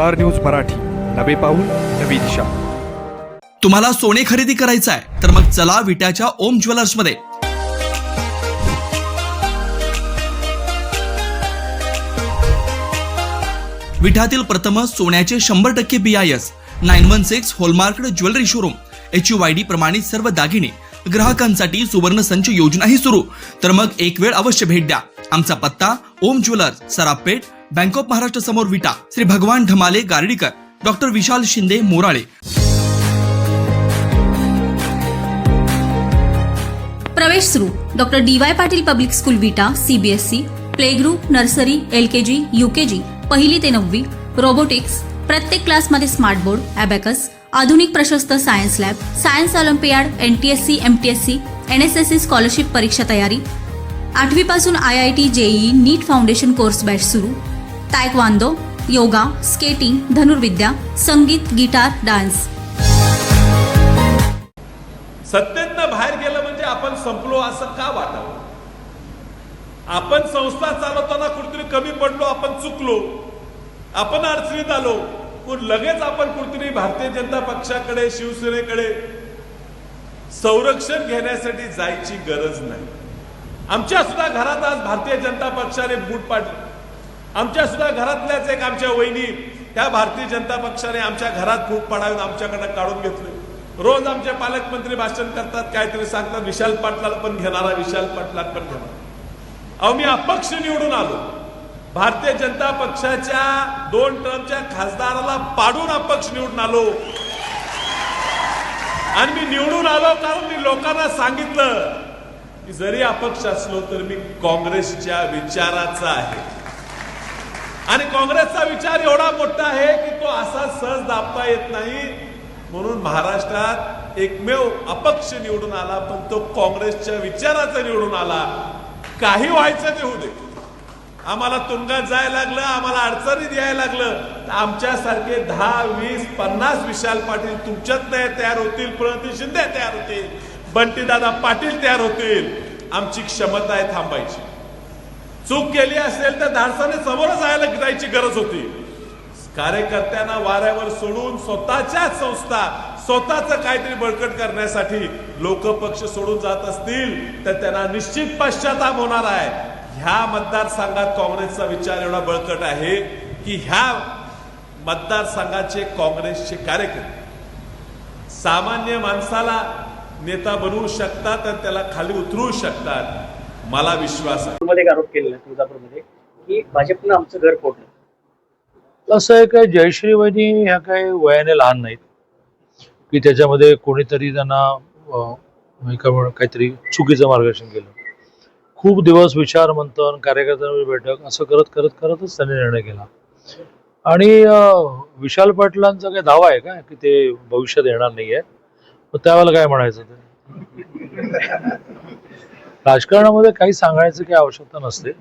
Star news Marathi. नवे पाऊल नवी दिशा. तुम्हाला सोने खरेदी करायचं आहे तर मग चला विट्याच्या ओम ज्वेलर्समध्ये. विठातील प्रथम सोन्याचे शंभर टक्के B I S nine one six hallmark jewellery showroom H U I D प्रमाणित सर्व दागिने ग्राहकांसाठी सुवर्ण संच योजनाही सुरू. तर मग एक वेळ अवश्य भेट द्या. आमचा पत्ता Om jewellers Sarapeth bank of Maharashtra समोर विटा. श्री भगवान ढमाले गार्डीकर. डॉक्टर विशाल शिंदे मोराळे. प्रवेश सुरू. Doctor D Y Patil public school Vita CBSE play group nursery L K G U G पहिली ते नववी रोबोटिक्स प्रत्येक क्लासमध्ये स्मार्ट बोर्ड ॲबॅकस आधुनिक प्रशस्त science lab science olympiad N T S C M T S C N S S C scholarship परीक्षा तयारी. आठवीपासून I I T JEE NEET foundation course batch सुरू. तायक्वांदो योगा स्केटिंग धनुर्विद्या संगीत guitar dance. सत्तेतनं बाहेर गेलं म्हणजे आपण संपलो असं का वाटावं आपण संस्था चालवताना कुठेतरी कमी पडलो आपण चुकलो. आपण अडचणीत आलो. पण लगेच आपण कुठेतरी भारतीय जनता पक्षाकडे शिवसेनेकडे संरक्षण घेण्यासाठी जायची गरज नाही. आमच्या सुद्धा घरात आज भारतीय जनता पक्षाने बूट पाडली. आमच्या सुद्धा घरातल्याच एक आमच्या वहिनी त्या भारतीय जनता पक्षाने आमच्या घरात फूट पाडावून आमच्याकडनं काढून घेतले. रोज आमचे पालकमंत्री भाषण करतात काहीतरी सांगतात. विशाल पाटलाला पण घेणारा विशाल पाटलाला पण घेणार अहो मी अपक्ष निवडून आलो. भारतीय जनता पक्षाच्या दोन टर्मच्या खासदाराला पाडून अपक्ष निवडून आलो. आणि मी निवडून आलो कारण मी लोकांना सांगितलं की जरी अपक्ष असलो तर मी काँग्रेसच्या विचाराचा आहे. आणि काँग्रेसचा विचार एवढा मोठा आहे की तो असा सहज दाबता येत नाही. म्हणून महाराष्ट्रात एकमेव अपक्ष निवडून आला पण तो काँग्रेसच्या विचाराचा निवडून आला. काही व्हायचं ते होऊ दे. आम्हाला तुरुंगात जायला लागलं आम्हाला अडचणीत यायला लागलं. तर आमच्यासारखे दहा वीस पन्नास विशाल पाटील तुमच्यात नाही तयार होतील प्रणती शिंदे तयार होतील बंटीदादा पाटील तयार होतील. आमची क्षमता आहे थांबायची. चूक केली असेल तर धाडसाने समोर जायला जायची गरज होती. कार्यकर्त्यांना वाऱ्यावर सोडून स्वतःच्या संस्था स्वतःच काहीतरी बळकट करण्यासाठी लोक पक्ष सोडून जात असतील तर त्यांना निश्चित पश्चाताप होणार आहे. ह्या मतदारसंघात काँग्रेसचा विचार एवढा बळकट आहे की ह्या मतदारसंघाचे काँग्रेसचे कार्यकर्ते सामान्य माणसाला नेता बनवू शकतात आणि त्याला खाली उतरवू शकतात. मला विश्वास आहे. मध्ये आरोप केलेला आहे तुळजापूरमध्ये की भाजपनं आमचं घर फोडलं. असं आहे काय जयश्री वहिनी ह्या काही वयाने लहान नाहीत. की त्याच्यामध्ये कोणीतरी त्यांना काहीतरी चुकीचं मार्गदर्शन केलं. खूप दिवस विचार मंथन कार्यकर्त्यांवर बैठक असं करत करत करतच त्यांनी निर्णय केला. आणि विशाल पाटलांचा काही दावा आहे का की ते भविष्यात येणार नाही आहे मग त्यावेळेला काय म्हणायचं ते? राजकारणामध्ये काही सांगायचं काही आवश्यकता नसते.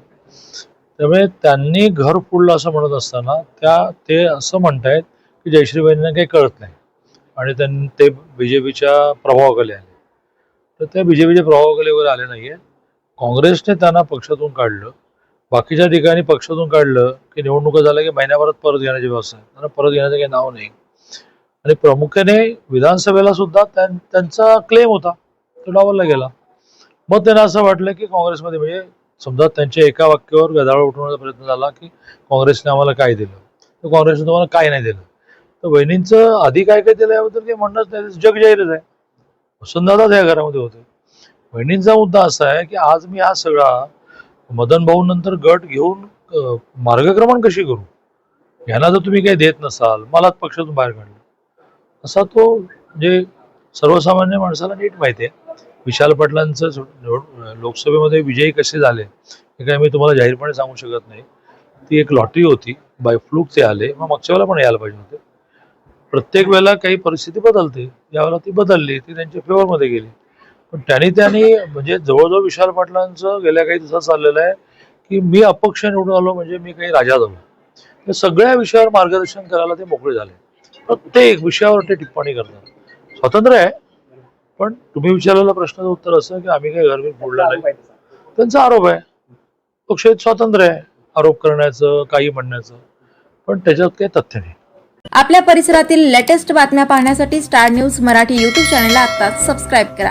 त्यामुळे त्यांनी घर फोडलं असं म्हणत असताना त्या ते असं म्हणतायत की जयश्रीबाईंना काही कळत नाही. आणि त्यां ते बीजेपीच्या प्रभावाखाली आले. तर त्या बीजेपीच्या प्रभावाखाली वगैरे आले नाहीये. काँग्रेसने त्यांना पक्षातून काढलं. बाकीच्या ठिकाणी पक्षातून काढलं की निवडणुका झाल्या की महिन्याभरात परत घेण्याची व्यवस्था आहे. त्यांना परत घेण्याचं काही नाव नाही. आणि प्रामुख्याने विधानसभेला सुद्धा त्यांचा क्लेम होता. तो डावलला गेला. मग त्यांना असं वाटलं की काँग्रेसमध्ये म्हणजे समजा त्यांच्या एका वाक्यावर गदाळ उठवण्याचा प्रयत्न झाला की काँग्रेसने आम्हाला काय दिलं? तर काँग्रेसने तुम्हाला काय नाही दिलं? तर वहिनींचं आधी काय काय दिलं याबद्दल ते म्हणणंच नाही. जग जाहीरच आहे. वसंतदादाच या घरामध्ये होते. वहिनींचा मुद्दा असा आहे की आज मी हा सगळा मदन भाऊ नंतर गट घेऊन मार्गक्रमण कशी करू? यांना जर तुम्ही काही देत नसाल मलाच पक्षातून बाहेर काढलं. असा तो म्हणजे सर्वसामान्य माणसाला नीट माहिती आहे. विशाल पाटलांचं लोकसभेमध्ये विजयी कसे झाले हे काय मी तुम्हाला जाहीरपणे सांगू शकत नाही. ती एक लॉटरी होती बाय फ्लूक ते आले मग मागच्या वेळेला पण यायला पाहिजे होते. प्रत्येक वेळेला काही परिस्थिती बदलते यावेळेला ती बदलली ती त्यांच्या फेवरमध्ये गेली. पण त्यांनी त्यांनी म्हणजे जवळजवळ विशाल पाटलांचं गेल्या काही दिवसात चाललेलं आहे की मी अपक्ष निवडून आलो म्हणजे मी काही राजा झालो त्या सगळ्या विषयावर मार्गदर्शन करायला ते मोकळे झाले. प्रत्येक विषयावर ते टिप्पणी करतात. स्वातंत्र्य आहे पण तुम्ही विचारलेला प्रश्नाचं उत्तर असं की आम्ही काही घर फोडलं नाही. त्यांचा आरोप आहे. पक्षात स्वातंत्र्य आहे. आरोप करण्याचं काही म्हणण्याचं. पण त्याच्यात काही तथ्य नाही. आपल्या परिसरातील लेटेस्ट बातम्या पाहण्यासाठी स्टार न्यूज मराठी यूट्यूब चॅनलला आता सबस्क्राईब करा.